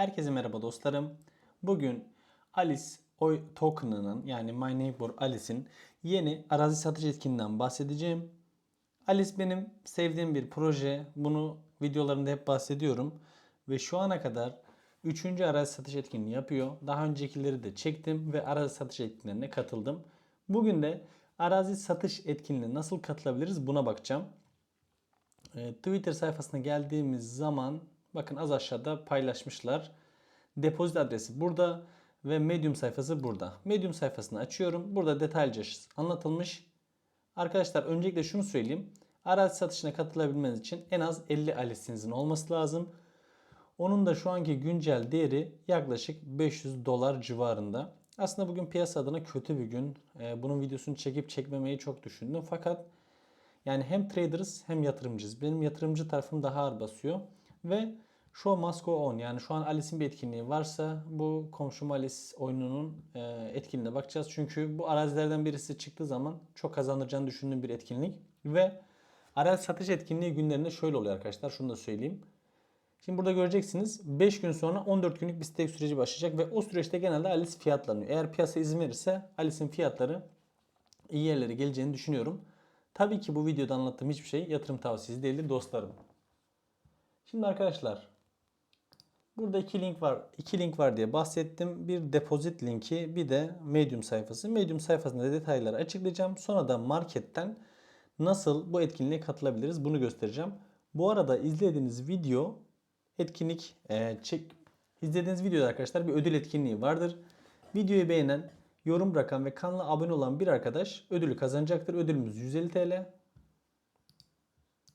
Herkese merhaba dostlarım. Bugün Alice Oy Token'ının yani My Neighbor Alice'in yeni arazi satış etkinliğinden bahsedeceğim. Alice benim sevdiğim bir proje. Bunu videolarında hep bahsediyorum. Ve şu ana kadar 3. arazi satış etkinliği yapıyor. Daha öncekileri de çektim ve arazi satış etkinliğine katıldım. Bugün de arazi satış etkinliğine nasıl katılabiliriz buna bakacağım. E, Twitter sayfasına geldiğimiz zaman bakın az aşağıda paylaşmışlar. Depozit adresi burada ve Medium sayfası burada. Medium sayfasını açıyorum. Burada detaylıca anlatılmış. Arkadaşlar öncelikle şunu söyleyeyim. Arazi satışına katılabilmeniz için en az 50 alisinizin olması lazım. Onun da şu anki güncel değeri yaklaşık 500 dolar civarında. Aslında bugün piyasa adına kötü bir gün. Ee, bunun videosunu çekip çekmemeyi çok düşündüm. Fakat yani hem traders hem yatırımcıyız. Benim yatırımcı tarafım daha ağır basıyor. Ve Show must go on. Yani şu an Alice'in bir etkinliği varsa bu komşum Alice oyununun e, etkinliğine bakacağız. Çünkü bu arazilerden birisi çıktığı zaman çok kazandıracağını düşündüğüm bir etkinlik. Ve arazi satış etkinliği günlerinde şöyle oluyor arkadaşlar. Şunu da söyleyeyim. Şimdi burada göreceksiniz 5 gün sonra 14 günlük bir stake süreci başlayacak ve o süreçte genelde Alice fiyatlanıyor. Eğer piyasa izin verirse Alice'in fiyatları iyi yerlere geleceğini düşünüyorum. Tabii ki bu videoda anlattığım hiçbir şey yatırım tavsiyesi değildir dostlarım. Şimdi arkadaşlar burada iki link var. iki link var diye bahsettim. Bir depozit linki, bir de Medium sayfası. Medium sayfasında detayları açıklayacağım. Sonra da marketten nasıl bu etkinliğe katılabiliriz bunu göstereceğim. Bu arada izlediğiniz video etkinlik e, çek izlediğiniz videoda arkadaşlar bir ödül etkinliği vardır. Videoyu beğenen, yorum bırakan ve kanala abone olan bir arkadaş ödülü kazanacaktır. Ödülümüz 150 TL.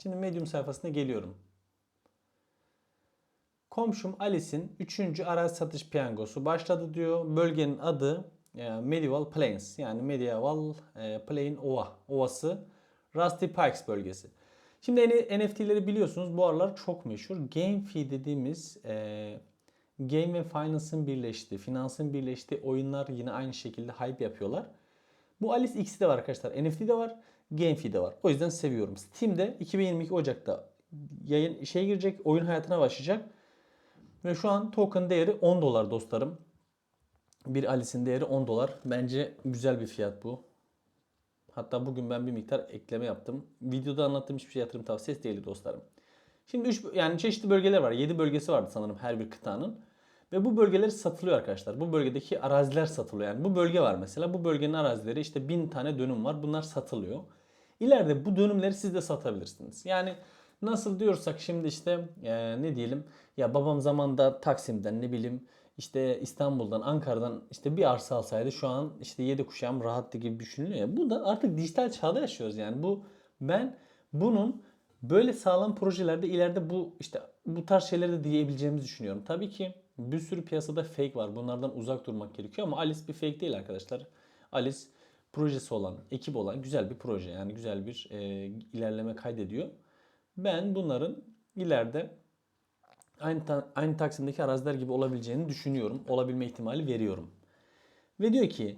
Şimdi Medium sayfasına geliyorum. Komşum Alice'in 3. arazi satış piyangosu başladı diyor. Bölgenin adı e, Medieval Plains yani Medieval e, Plain Ova, Ovası Rusty Pikes bölgesi. Şimdi NFT'leri biliyorsunuz bu aralar çok meşhur. GameFi dediğimiz e, Game ve Finance'ın birleştiği, finansın birleştiği oyunlar yine aynı şekilde hype yapıyorlar. Bu Alice X'i de var arkadaşlar. NFT de var, GameFi de var. O yüzden seviyorum. Steam'de 2022 Ocak'ta yayın şey girecek, oyun hayatına başlayacak. Ve şu an token değeri 10 dolar dostlarım. Bir Alice'in değeri 10 dolar. Bence güzel bir fiyat bu. Hatta bugün ben bir miktar ekleme yaptım. Videoda anlattığım hiçbir şey yatırım tavsiyesi değil dostlarım. Şimdi 3 yani çeşitli bölgeler var. 7 bölgesi vardı sanırım her bir kıtanın. Ve bu bölgeler satılıyor arkadaşlar. Bu bölgedeki araziler satılıyor. Yani bu bölge var mesela. Bu bölgenin arazileri işte 1000 tane dönüm var. Bunlar satılıyor. İleride bu dönümleri siz de satabilirsiniz. Yani nasıl diyorsak şimdi işte e, ne diyelim ya babam zamanda Taksim'den ne bileyim işte İstanbul'dan, Ankara'dan işte bir arsa alsaydı şu an işte yedi kuşağım rahattı gibi düşünülüyor ya. Bu da artık dijital çağda yaşıyoruz yani. Bu ben bunun böyle sağlam projelerde ileride bu işte bu tarz şeyleri de diyebileceğimizi düşünüyorum. Tabii ki bir sürü piyasada fake var. Bunlardan uzak durmak gerekiyor ama Alice bir fake değil arkadaşlar. Alice projesi olan, ekip olan güzel bir proje. Yani güzel bir e, ilerleme kaydediyor. Ben bunların ileride aynı, ta- aynı Taksim'deki araziler gibi olabileceğini düşünüyorum. Olabilme ihtimali veriyorum. Ve diyor ki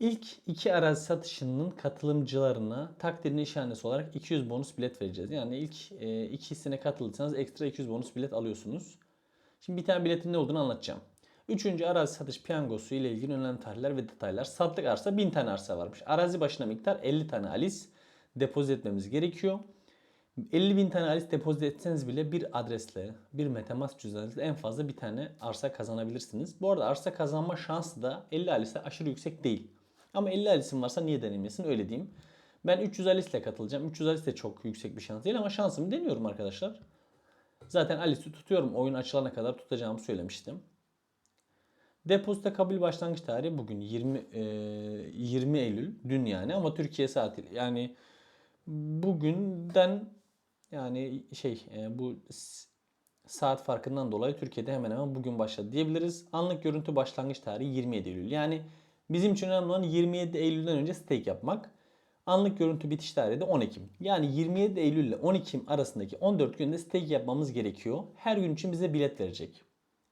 ilk iki arazi satışının katılımcılarına takdir nişanesi olarak 200 bonus bilet vereceğiz. Yani ilk e, ikisine katılırsanız ekstra 200 bonus bilet alıyorsunuz. Şimdi bir tane biletin ne olduğunu anlatacağım. Üçüncü arazi satış piyangosu ile ilgili önemli tarihler ve detaylar. Sattık arsa 1000 tane arsa varmış. Arazi başına miktar 50 tane Alice depozit etmemiz gerekiyor. 50 bin tane Alice depozit etseniz bile bir adresle, bir Metamask cüzdanıyla en fazla bir tane arsa kazanabilirsiniz. Bu arada arsa kazanma şansı da 50 Alice'e aşırı yüksek değil. Ama 50 Alice'in varsa niye denilmesin öyle diyeyim. Ben 300 Alice ile katılacağım. 300 Alice de çok yüksek bir şans değil ama şansımı deniyorum arkadaşlar. Zaten Alice'i tutuyorum. Oyun açılana kadar tutacağımı söylemiştim. Depozita kabul başlangıç tarihi bugün 20 e, 20 Eylül dün yani ama Türkiye saati yani bugünden yani şey e, bu saat farkından dolayı Türkiye'de hemen hemen bugün başladı diyebiliriz. Anlık görüntü başlangıç tarihi 27 Eylül. Yani bizim için önemli olan 27 Eylül'den önce stake yapmak. Anlık görüntü bitiş tarihi de 10 Ekim. Yani 27 Eylül ile 10 Ekim arasındaki 14 günde stake yapmamız gerekiyor. Her gün için bize bilet verecek.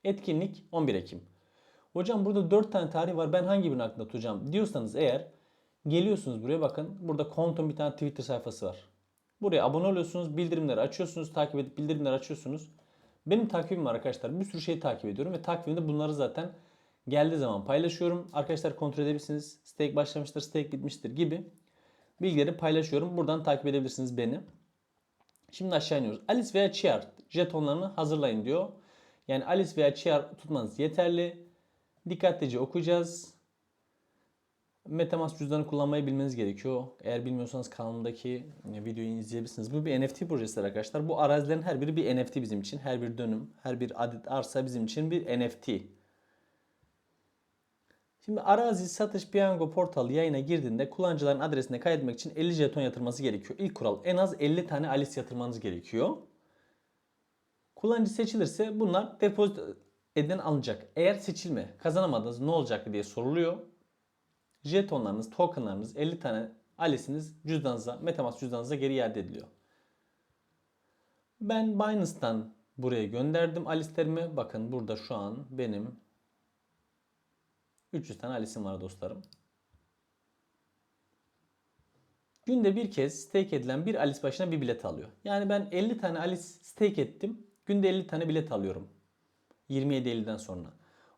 Etkinlik 11 Ekim. Hocam burada 4 tane tarih var ben hangi birini aklımda tutacağım diyorsanız eğer geliyorsunuz buraya bakın. Burada Konton bir tane Twitter sayfası var. Buraya abone oluyorsunuz, bildirimleri açıyorsunuz, takip edip bildirimleri açıyorsunuz. Benim takvimim var arkadaşlar. Bir sürü şey takip ediyorum ve takvimde bunları zaten geldiği zaman paylaşıyorum. Arkadaşlar kontrol edebilirsiniz. Stake başlamıştır, stake bitmiştir gibi bilgileri paylaşıyorum. Buradan takip edebilirsiniz beni. Şimdi aşağı iniyoruz. Alice veya Chiar jetonlarını hazırlayın diyor. Yani Alice veya Chiar tutmanız yeterli. Dikkatlice okuyacağız. Metamask cüzdanı kullanmayı bilmeniz gerekiyor. Eğer bilmiyorsanız kanalımdaki videoyu izleyebilirsiniz. Bu bir NFT projesi arkadaşlar. Bu arazilerin her biri bir NFT bizim için. Her bir dönüm, her bir adet arsa bizim için bir NFT. Şimdi arazi satış piyango portalı yayına girdiğinde kullanıcıların adresine kaydetmek için 50 jeton yatırması gerekiyor. İlk kural en az 50 tane Alice yatırmanız gerekiyor. Kullanıcı seçilirse bunlar depozit edilen alınacak. Eğer seçilme kazanamadınız ne olacak diye soruluyor. Jetonlarınız, tokenlarınız 50 tane Alice'iniz cüzdanınıza, Metamask cüzdanınıza geri iade ediliyor. Ben Binance'tan buraya gönderdim Alice'lerimi. Bakın burada şu an benim 300 tane Alice'im var dostlarım. Günde bir kez stake edilen bir Alice başına bir bilet alıyor. Yani ben 50 tane Alice stake ettim. Günde 50 tane bilet alıyorum. 27 Eylül'den sonra.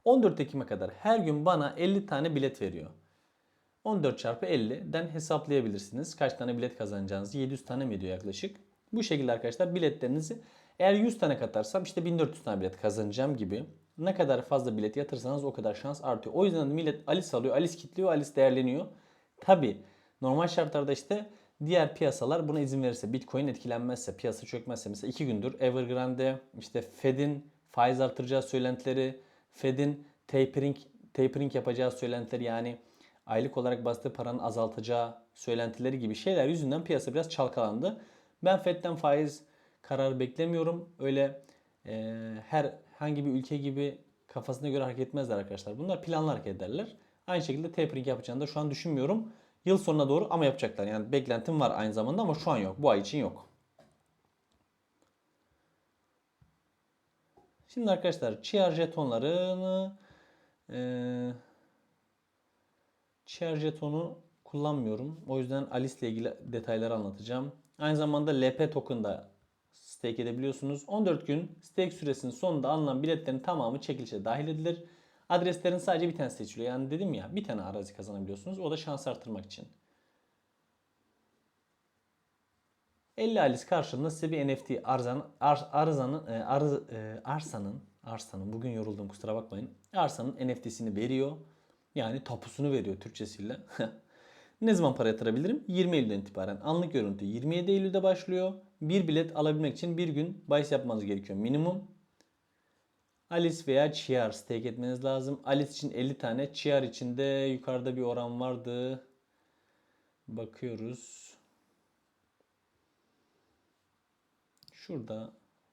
14 Ekim'e kadar her gün bana 50 tane bilet veriyor. 14 çarpı 50'den hesaplayabilirsiniz. Kaç tane bilet kazanacağınızı. 700 tane mi ediyor yaklaşık. Bu şekilde arkadaşlar biletlerinizi eğer 100 tane katarsam işte 1400 tane bilet kazanacağım gibi. Ne kadar fazla bilet yatırsanız o kadar şans artıyor. O yüzden millet Alice alıyor, Alice kilitliyor, Alice değerleniyor. Tabi normal şartlarda işte diğer piyasalar buna izin verirse, Bitcoin etkilenmezse, piyasa çökmezse mesela 2 gündür Evergrande'de işte Fed'in faiz artıracağı söylentileri, Fed'in tapering tapering yapacağı söylentileri yani aylık olarak bastığı paranın azaltacağı söylentileri gibi şeyler yüzünden piyasa biraz çalkalandı. Ben Fed'den faiz kararı beklemiyorum. Öyle e, her hangi bir ülke gibi kafasına göre hareket etmezler arkadaşlar. Bunlar planlı hareket ederler. Aynı şekilde tapering yapacağını da şu an düşünmüyorum. Yıl sonuna doğru ama yapacaklar. Yani beklentim var aynı zamanda ama şu an yok. Bu ay için yok. Şimdi arkadaşlar Chiar jetonlarını e, Chiar jetonu kullanmıyorum. O yüzden Alice ile ilgili detayları anlatacağım. Aynı zamanda LP token da stake edebiliyorsunuz. 14 gün stake süresinin sonunda alınan biletlerin tamamı çekilişe dahil edilir. Adreslerin sadece bir tanesi seçiliyor. Yani dedim ya bir tane arazi kazanabiliyorsunuz. O da şans artırmak için. 50 Alice karşılığında size bir NFT arzan, ar, arzanın, e, arz, e, arsanın, arsanın, bugün yoruldum kusura bakmayın. Arsanın NFT'sini veriyor. Yani tapusunu veriyor Türkçesiyle. ne zaman para yatırabilirim? 20 Eylül'den itibaren. Anlık görüntü 27 Eylül'de başlıyor. Bir bilet alabilmek için bir gün bahis yapmanız gerekiyor minimum. Alice veya Chiar stake etmeniz lazım. Alice için 50 tane, Chiar için de yukarıda bir oran vardı. Bakıyoruz. Şurada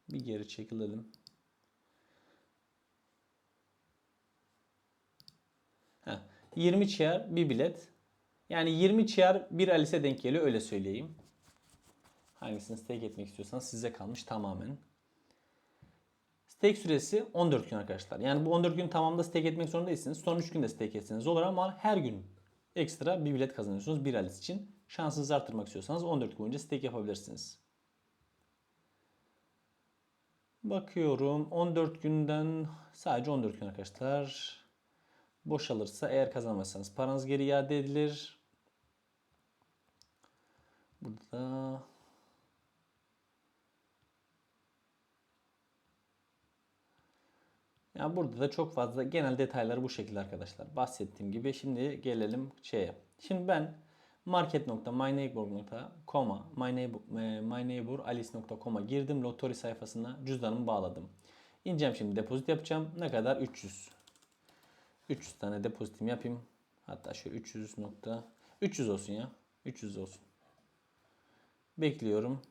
bir geri çekilelim. 20 Chiar bir bilet. Yani 20 Chiar bir Alice'e denk geliyor öyle söyleyeyim. Hangisini stake etmek istiyorsanız size kalmış tamamen. Stake süresi 14 gün arkadaşlar. Yani bu 14 gün tamamda stake etmek zorunda değilsiniz. Son 3 günde stake etseniz olur ama her gün ekstra bir bilet kazanıyorsunuz bir Alice için. Şansınızı arttırmak istiyorsanız 14 gün boyunca stake yapabilirsiniz. Bakıyorum 14 günden sadece 14 gün arkadaşlar. Boşalırsa eğer kazanmazsanız paranız geri iade edilir. Burada Yani burada da çok fazla genel detayları bu şekilde arkadaşlar. Bahsettiğim gibi şimdi gelelim şeye. Şimdi ben market.myneighbor.com'a myneighboralice.com'a girdim. Lottery sayfasına cüzdanımı bağladım. İneceğim şimdi depozit yapacağım. Ne kadar? 300. 300 tane depozitim yapayım. Hatta şöyle 300 nokta 300 olsun ya. 300 olsun. Bekliyorum.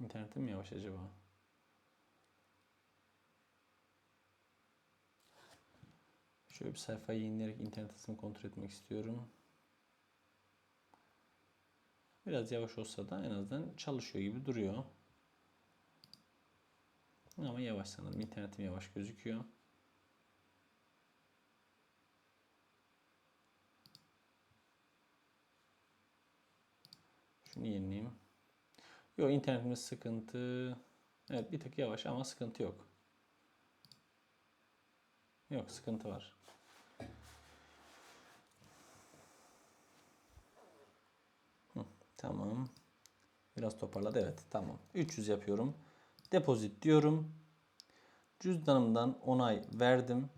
İnternetim mi yavaş acaba? Şöyle bir sayfayı yenileyerek internet hızımı kontrol etmek istiyorum. Biraz yavaş olsa da en azından çalışıyor gibi duruyor. Ama yavaş sanırım. İnternetim yavaş gözüküyor. Şunu yenileyim. Yok internetimiz sıkıntı. Evet bir tık yavaş ama sıkıntı yok. Yok sıkıntı var. Tamam. Biraz toparladı evet tamam. 300 yapıyorum. Depozit diyorum. Cüzdanımdan onay verdim.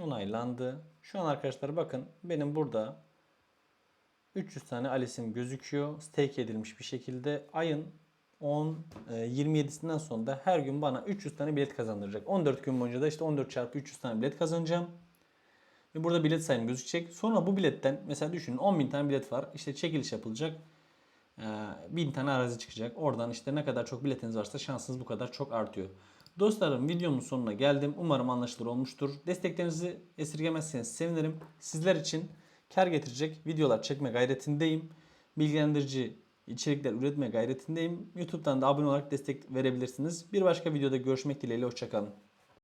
Onaylandı. Şu an arkadaşlar bakın benim burada 300 tane Alice'im gözüküyor. Stake edilmiş bir şekilde. Ayın 10 e, 27'sinden sonra da her gün bana 300 tane bilet kazandıracak. 14 gün boyunca da işte 14 çarpı 300 tane bilet kazanacağım. Ve burada bilet sayım gözükecek. Sonra bu biletten mesela düşünün 10.000 tane bilet var. İşte çekiliş yapılacak. Ee, 1000 tane arazi çıkacak. Oradan işte ne kadar çok biletiniz varsa şansınız bu kadar çok artıyor. Dostlarım videomun sonuna geldim. Umarım anlaşılır olmuştur. Desteklerinizi esirgemezseniz sevinirim. Sizler için kar getirecek videolar çekme gayretindeyim. Bilgilendirici içerikler üretme gayretindeyim. YouTube'dan da abone olarak destek verebilirsiniz. Bir başka videoda görüşmek dileğiyle. Hoşçakalın.